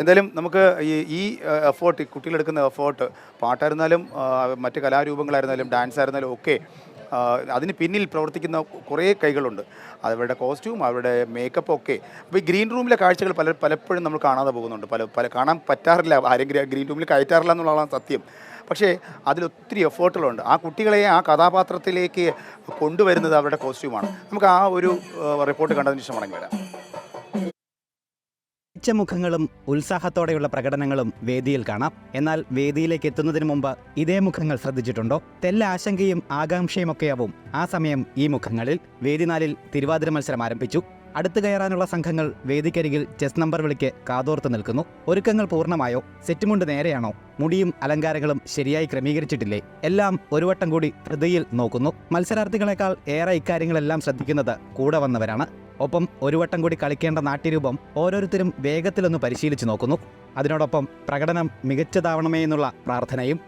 എന്തായാലും നമുക്ക് ഈ ഈ എഫേർട്ട് കുട്ടികളെടുക്കുന്ന എഫേർട്ട് പാട്ടായിരുന്നാലും മറ്റ് കലാരൂപങ്ങളായിരുന്നാലും ഡാൻസ് ആയിരുന്നാലും ഒക്കെ അതിന് പിന്നിൽ പ്രവർത്തിക്കുന്ന കുറേ കൈകളുണ്ട്. അവരുടെ കോസ്റ്റ്യൂം അവരുടെ മേക്കപ്പ് ഒക്കെ. അപ്പോൾ ഈ ഗ്രീൻ റൂമിലെ കാഴ്ചകൾ പല പലപ്പോഴും നമ്മൾ കാണാതെ പോകുന്നുണ്ട്. പല പല കാണാൻ പറ്റാറില്ല. ആരും ഗ്രീൻ റൂമിൽ കയറ്റാറില്ല എന്നുള്ളതാണ് സത്യം. പക്ഷേ അതിലൊത്തിരി എഫേർട്ടുകളുണ്ട് ആ കുട്ടികളെ ആ കഥാപാത്രത്തിലേക്ക് കൊണ്ടുവരുന്നത് അവരുടെ കോസ്റ്റ്യൂമാണ് നമുക്ക് ആ ഒരു റിപ്പോർട്ട് കണ്ടതിന് ശേഷം മടങ്ങി വരാം. മുഖങ്ങളും ഉത്സാഹത്തോടെയുള്ള പ്രകടനങ്ങളും വേദിയിൽ കാണാം. എന്നാൽ വേദിയിലേക്ക് എത്തുന്നതിന് മുമ്പ് ഇതേ മുഖങ്ങൾ ശ്രദ്ധിച്ചിട്ടുണ്ടോ? തെല്ല ആശങ്കയും ആകാംക്ഷയുമൊക്കെയാവും ആ സമയം ഈ മുഖങ്ങളിൽ. വേദിനാലിൽ തിരുവാതിര മത്സരം ആരംഭിച്ചു. അടുത്തു കയറാനുള്ള സംഘങ്ങൾ വേദിക്കരികിൽ ചെസ് നമ്പർ വിളിക്ക് കാതോർത്ത് നിൽക്കുന്നു. ഒരുക്കങ്ങൾ പൂർണമായോ? സെറ്റുമുണ്ട് നേരെയാണോ? മുടിയും അലങ്കാരങ്ങളും ശരിയായി ക്രമീകരിച്ചിട്ടില്ലേ? എല്ലാം ഒരു വട്ടം കൂടി ഹൃദയിൽ നോക്കുന്നു. മത്സരാർത്ഥികളെക്കാൾ ഏറെ ഇക്കാര്യങ്ങളെല്ലാം ശ്രദ്ധിക്കുന്നത് കൂടെ വന്നവരാണ്. ഒപ്പം ഒരു വട്ടം കൂടി കളിക്കേണ്ട നാട്യരൂപം ഓരോരുത്തരും വേഗത്തിലൊന്ന് പരിശീലിച്ചു നോക്കുന്നു. അതിനോടൊപ്പം പ്രകടനം മികച്ചതാവണമേ എന്നുള്ള പ്രാർത്ഥനയും.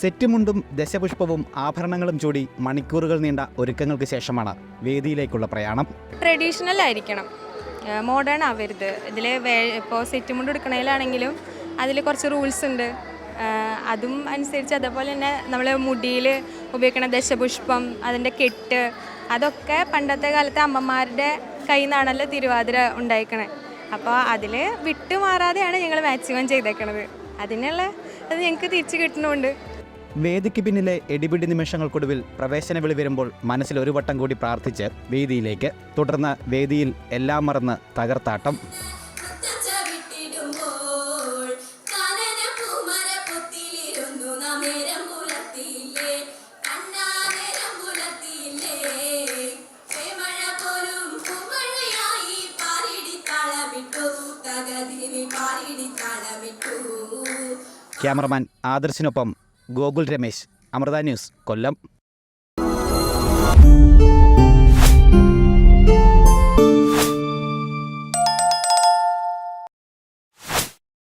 സെറ്റുമുണ്ടും ദശപുഷ്പവും ആഭരണങ്ങളും ചൂടി മണിക്കൂറുകൾ നീണ്ട ഒരുക്കങ്ങൾക്ക് ശേഷമാണ് വേദിയിലേക്കുള്ള പ്രയാണം. ട്രഡീഷണൽ ആയിരിക്കണം. മോഡേൺ ആവരുത്. ഇതിൽ ഇപ്പോൾ സെറ്റുമുണ്ട് എടുക്കണേലാണെങ്കിലും അതിൽ കുറച്ച് റൂൾസ് ഉണ്ട്. അതും അനുസരിച്ച് അതേപോലെ തന്നെ നമ്മൾ മുടിയിൽ ഉപയോഗിക്കുന്ന ദശപുഷ്പം അതിന്റെ കെട്ട് അതൊക്കെ പണ്ടത്തെ കാലത്തെ അമ്മമാരുടെ കയ്യിൽ നിന്നാണല്ലോ തിരുവാതിര ഉണ്ടായിക്കണേ. അപ്പോൾ അതിൽ വിട്ടുമാറാതെയാണ് ഞങ്ങൾ മാക്സിമം ചെയ്തേക്കണത്. അതിനുള്ള അത് ഞങ്ങൾക്ക് തിരിച്ച് കിട്ടുന്നുണ്ട് വേദിക്ക് പിന്നിലെ എടിപിടി നിമിഷങ്ങൾക്കൊടുവിൽ പ്രവേശന വിളി വരുമ്പോൾ മനസ്സിൽ ഒരു വട്ടം കൂടി പ്രാർത്ഥിച്ച് വേദിയിലേക്ക് തുടർന്ന് വേദിയിൽ എല്ലാം മറന്ന് തകർത്താട്ടം. ക്യാമറമാൻ ആദർശിനൊപ്പം ഗോകുൽ രമേശ് അമൃത ന്യൂസ് കൊല്ലം.